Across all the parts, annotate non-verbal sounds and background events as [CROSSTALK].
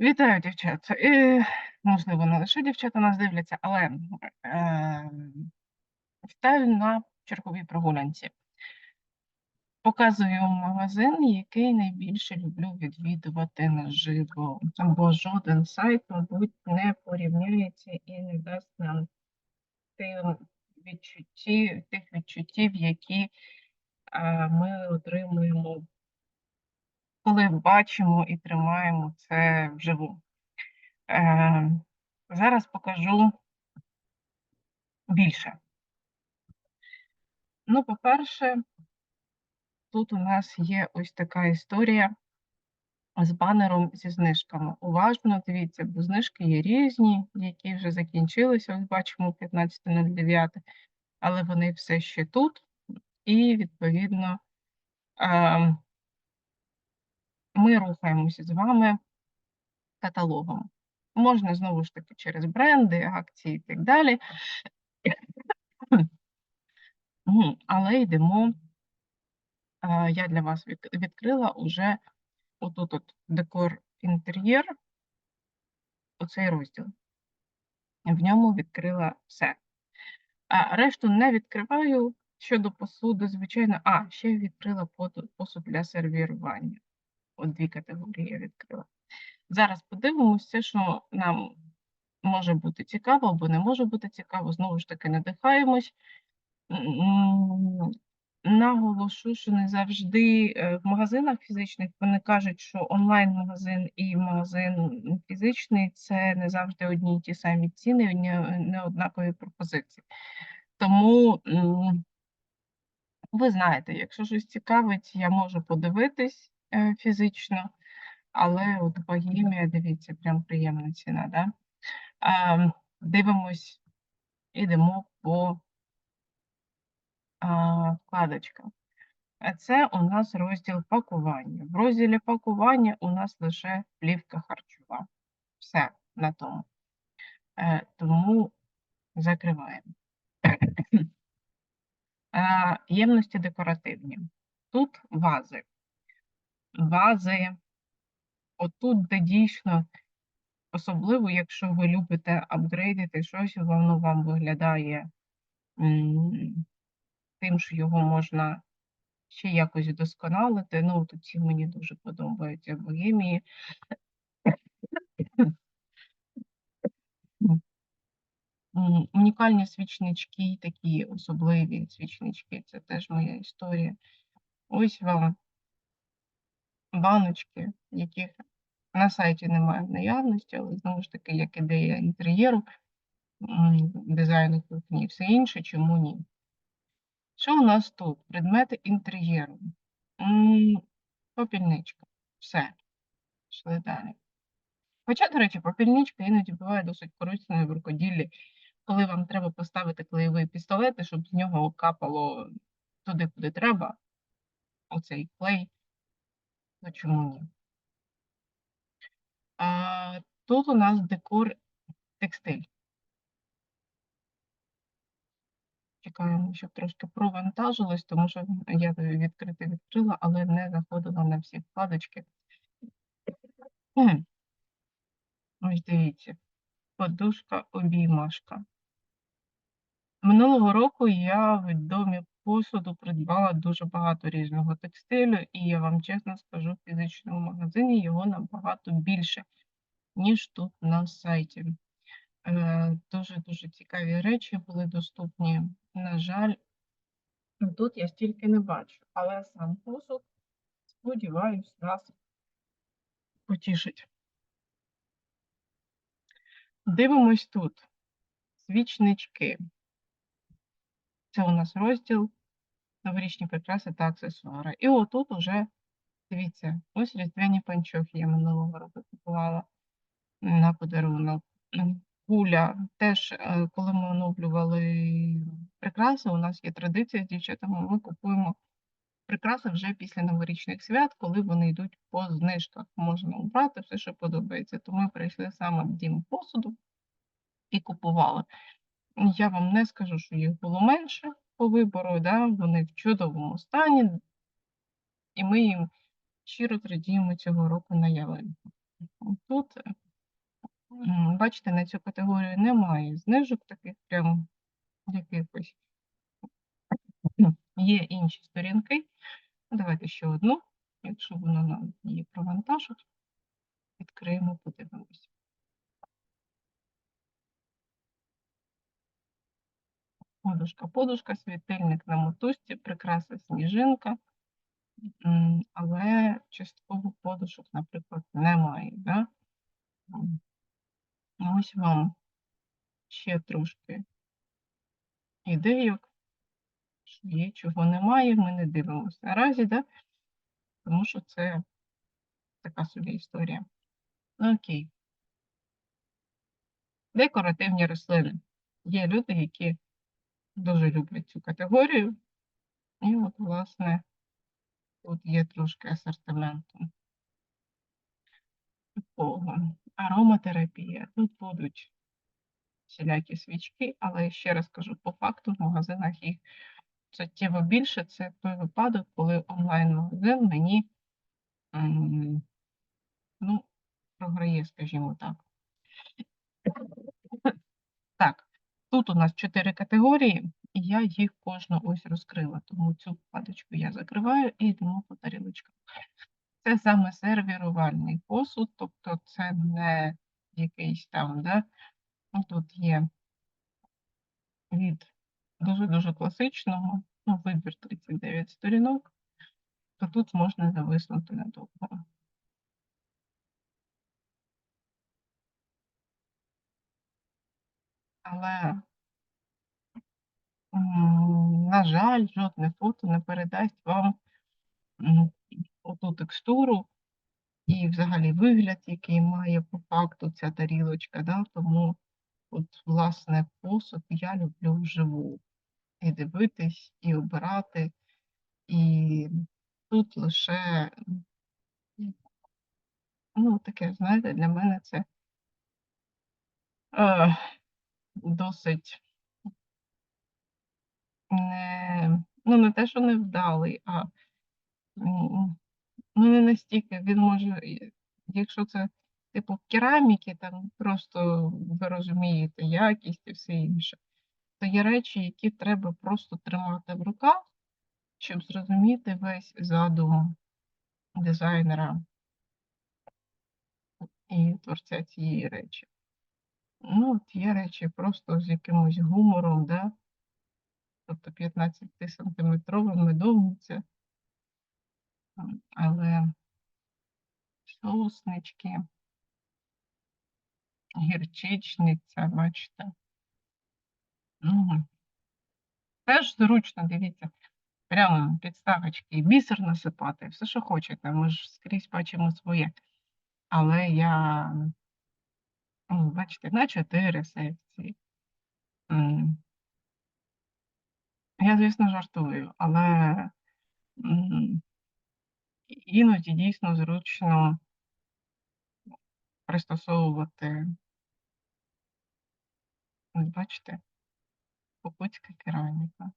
Вітаю, дівчата. І, можливо, не лише дівчата нас дивляться, але е, вітаю на черговій прогулянці. Показую магазин, який найбільше люблю відвідувати наживо, бо жоден сайт, мабуть, не порівняється і не дасть нам тим відчуттів, тих відчуттів, які е, ми отримуємо, коли бачимо і тримаємо це вживу. Е, зараз покажу більше. Ну, по-перше, тут у нас є ось така історія з банером зі знижками. Уважно дивіться, бо знижки є різні, які вже закінчилися. Ось бачимо 15.09, але вони все ще тут. І, відповідно, е, ми рухаємося з вами каталогом. Можна знову ж таки через бренди, акції і так далі. [COUGHS] Але йдемо. Я для вас відкрила уже отут от декор інтер'єр, оцей розділ. В ньому відкрила все. А решту не відкриваю. Щодо посуду, звичайно, а, ще відкрила посуд для сервірування. От дві категорії я відкрила. Зараз подивимося, що нам може бути цікаво або не може бути цікаво. Знову ж таки, надихаємось. Наголошу, що не завжди е, в магазинах фізичних вони кажуть, що онлайн-магазин і магазин фізичний це не завжди одні й ті самі ціни, не, не однакові пропозиції. Тому ви знаєте, якщо щось цікавить, я можу подивитись фізично, але от богемія, дивіться, прям приємна ціна. Да? А, дивимось, ідемо по а, вкладочках. А це у нас розділ пакування. В розділі пакування у нас лише плівка харчова. Все на тому. Е, тому закриваємо. [COUGHS] Е, ємності декоративні. Тут вази. Вази, отут, де дійсно, особливо, якщо ви любите апгрейдити щось, воно вам виглядає тим, що його можна ще якось вдосконалити. Ну, тут ці мені дуже подобаються богемії. Унікальні свічнички, такі особливі свічнички, це теж моя історія. Ось вам баночки, яких на сайті немає в наявності, але знову ж таки, як ідея інтер'єру, дизайну кухні і все інше, чому ні. Що у нас тут? Предмети інтер'єру. Попільничка. Все. Пішли далі. Хоча, до речі, попільничка іноді буває досить корисною в рукоділлі, коли вам треба поставити клеєвий пістолет, щоб з нього капало туди, куди треба, оцей клей, то чому ні? А, тут у нас декор текстиль. Чекаємо, щоб трошки провантажилось, тому що я відкрити відкрила, але не заходила на всі вкладочки. Ось дивіться, подушка обіймашка. Минулого року я в домі посуду придбала дуже багато різного текстилю, і я вам чесно скажу, в фізичному магазині його набагато більше, ніж тут на сайті. Е, Дуже-дуже цікаві речі були доступні. На жаль, тут я стільки не бачу, але сам посуд, сподіваюсь, нас потішить. Дивимось тут. Свічнички. Це у нас розділ новорічні прикраси та аксесуари. І отут уже, дивіться, ось різдвяні панчохи я минулого року купувала на подарунок. Куля. Теж, е, коли ми оновлювали прикраси, у нас є традиція з дівчатами, ми купуємо прикраси вже після новорічних свят, коли вони йдуть по знижках. Можна обрати все, що подобається. То ми прийшли саме в дім посуду і купували. Я вам не скажу, що їх було менше по вибору, да? вони в чудовому стані, і ми їм щиро радіємо цього року на ялинку. Тут, бачите, на цю категорію немає знижок таких прям якихось. Є інші сторінки. Давайте ще одну, якщо воно нам її провантажить. Відкриємо, подивимося. Подушка, подушка, світильник на мотузці, прикраса сніжинка, але частково подушок, наприклад, немає. Да? Ось вам ще трошки ідейок, що є, чого немає, ми не дивимося наразі, да? тому що це така собі історія. Ну, окей. Декоративні рослини. Є люди, які дуже люблять цю категорію. І от, власне, тут є трошки асортименту. Такого. Ароматерапія. Тут будуть всілякі свічки, але ще раз кажу, по факту в магазинах їх суттєво більше. Це той випадок, коли онлайн-магазин мені ну, програє, скажімо так. Тут у нас чотири категорії, і я їх кожну ось розкрила, тому цю вкладочку я закриваю і йдемо по тарілочкам. Це саме сервірувальний посуд, тобто це не якийсь там, да? тут є від дуже-дуже класичного, ну, вибір 39 сторінок, то тут можна зависнути надовго. Але, на жаль, жодне фото не передасть вам оту текстуру і взагалі вигляд, який має по факту ця тарілочка. Да? Тому, от, власне, посуд я люблю вживу. І дивитись, і обирати. І тут лише, ну, таке, знаєте, для мене це е, досить не, ну, не те, що невдалий, а ну, не настільки він може, якщо це типу кераміки, там просто ви розумієте якість і все інше, то є речі, які треба просто тримати в руках, щоб зрозуміти весь задум дизайнера і творця цієї речі. Ну, от є речі просто з якимось гумором, да? тобто 15-сантиметрова медовниця, але соуснички, гірчичниця, бачите. Ну, теж зручно, дивіться, прямо підставочки, і бісер насипати, все, що хочете, ми ж скрізь бачимо своє. Але я, бачите, на чотири секції. Я, звісно, жартую, але іноді дійсно зручно пристосовувати, бачите, покутська кераміка.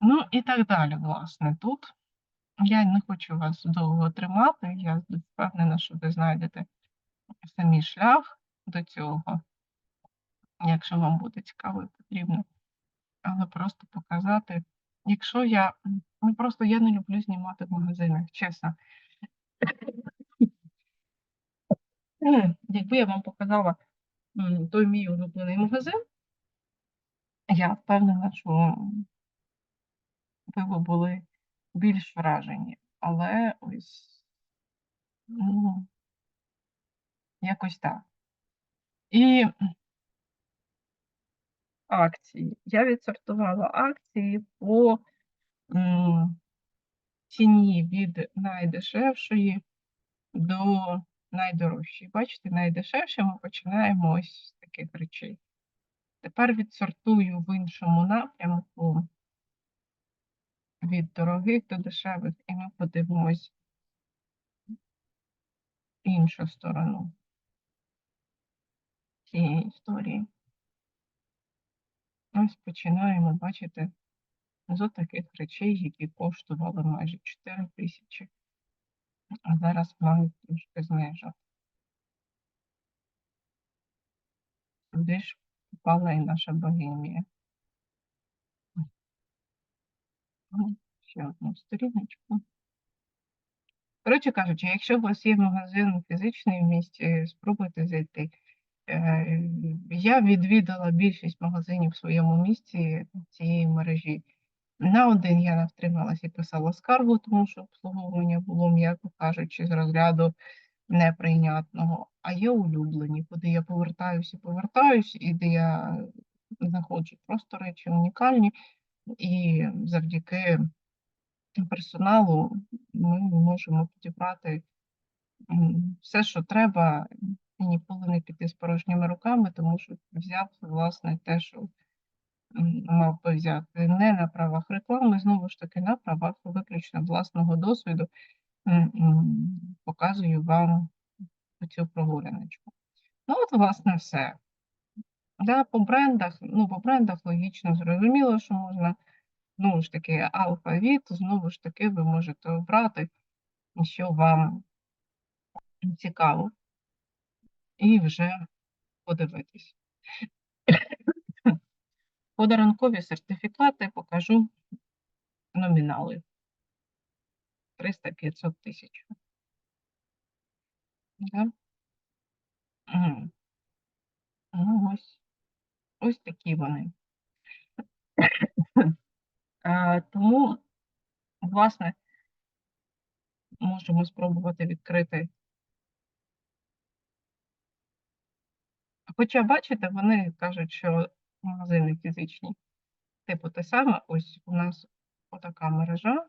Ну і так далі, власне, тут. Я не хочу вас довго тримати, я впевнена, що ви знайдете самі шлях до цього, якщо вам буде цікаво і потрібно. Але просто показати, якщо я, ну просто я не люблю знімати в магазинах, чесно. Якби я вам показала той мій улюблений магазин, я впевнена, що ви б були більш вражені. Але ось ну, якось так. І акції. Я відсортувала акції по ціні від найдешевшої до найдорожчої. Бачите, найдешевше ми починаємо ось з таких речей. Тепер відсортую в іншому напрямку від дорогих до дешевих, і ми подивимось іншу сторону цієї історії. Ось починаємо, бачите, з таких речей, які коштували майже 4 тисячі, а зараз мають трошки знижок. Сюди ж впала і наша богемія. Ну, Ще одну сторіночку. Коротше кажучи, якщо у вас є магазин фізичний в місті, спробуйте зайти. Е, Я відвідала більшість магазинів в своєму місті цієї мережі. На один я не втрималася і писала скаргу, тому що обслуговування було, м'яко кажучи, з розряду неприйнятного. А є улюблені, куди я повертаюся і повертаюсь, і де я знаходжу просто речі унікальні, і завдяки персоналу ми можемо підібрати все, що треба, і ніколи не піти з порожніми руками, тому що взяв власне те, що мав би взяти не на правах реклами, знову ж таки на правах виключно власного досвіду. Показую вам цю прогуляночку. Ну, от, власне, все. Да, по брендах, ну, по брендах логічно зрозуміло, що можна, знову ж таки, алфавіт, знову ж таки, ви можете обрати, що вам цікаво, і вже подивитись. Подарункові сертифікати покажу номінали 300-500 тисяч. Да? Мгм. Ось, такі вони. [COUGHS] Тому, власне, можемо спробувати відкрити. Хоча, бачите, вони кажуть, що магазини фізичні. Типу те саме, ось у нас отака мережа,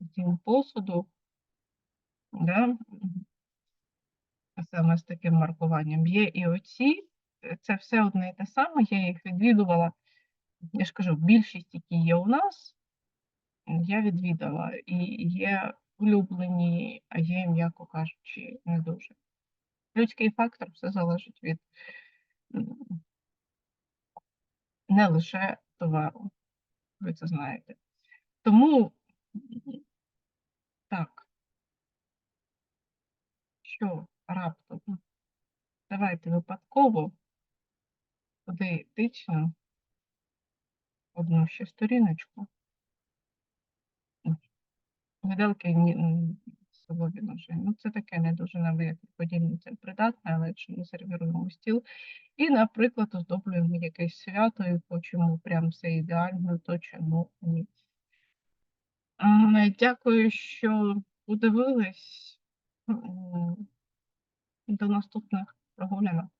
дім посуду, да? саме з таким маркуванням. Є і оці, це все одне і те саме, я їх відвідувала. Я ж кажу, більшість, які є у нас, я відвідала. І є улюблені, а є, м'яко кажучи, не дуже. Людський фактор все залежить від не лише товару, ви це знаєте. Тому так, що раптом, давайте випадково туди тичну одну ще сторіночку. Виделки солові ножи. Ну, це таке не дуже нам як подібне це придатне, але якщо ми сервіруємо стіл. І, наприклад, оздоблюємо якесь свято і хочемо прям все ідеально, то чому ні. Дякую, що подивились. До наступних прогулянок.